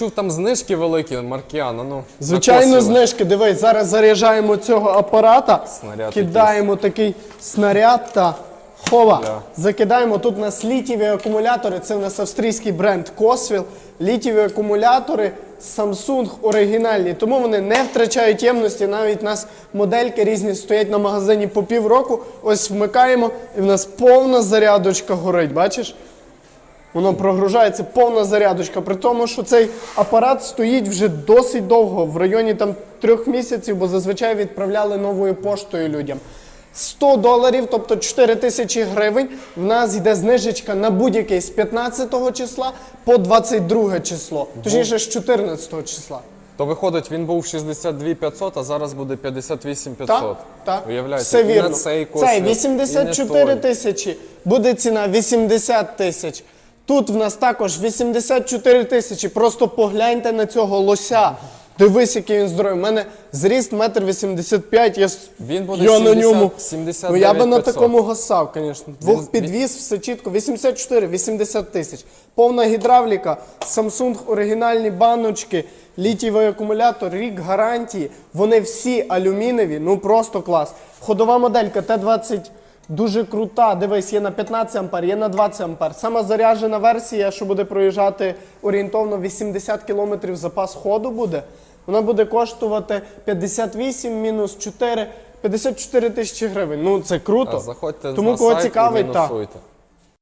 Чув там знижки великі, Маркіана, ну. Звичайно, накосили. знижки. Дивись, зараз заряджаємо цього апарата, Снаряд кидаємо такий снаряд та хова. Да. Закидаємо тут у нас літіві акумулятори. Це у нас австрійський бренд Coswell. Літіві акумулятори Samsung оригінальні, тому вони не втрачають ємності. Навіть у нас модельки різні стоять на магазині по півроку. Ось вмикаємо, і в нас повна зарядочка горить. Бачиш? Воно прогружається повна зарядочка. При тому, що цей апарат стоїть вже досить довго, в районі там трьох місяців, бо зазвичай відправляли новою поштою людям. 100 доларів, тобто 4 тисячі гривень. В нас йде знижечка на будь-який з 15 числа по 22 число, точніше з 14 числа. То виходить, він був 62 500, а зараз буде 58 500. Так, так. Уявляєте, Все і на цей і не 84 той. тисячі, буде ціна 80 тисяч. Тут в нас також 84 тисячі. Просто погляньте на цього лося. Дивись, який він здоровий. У мене зріст 1,85 м. Я, с- Він буде я на 70 ньому. 79 ну, я би на 500. такому гасав, звісно. Двох підвіз, все чітко. 84, 80 тисяч. Повна гідравліка, Samsung оригінальні баночки, літієвий акумулятор, рік гарантії. Вони всі алюмінієві, ну просто клас. Ходова моделька Т-20 дуже крута. Дивись, є на 15 ампер, є на 20 ампер. Сама заряджена версія, що буде проїжджати орієнтовно 80 км запас ходу буде. Вона буде коштувати 58 мінус 4, 54 тисячі гривень. Ну це круто. А заходьте Тому на кого сайт цікавить, і так.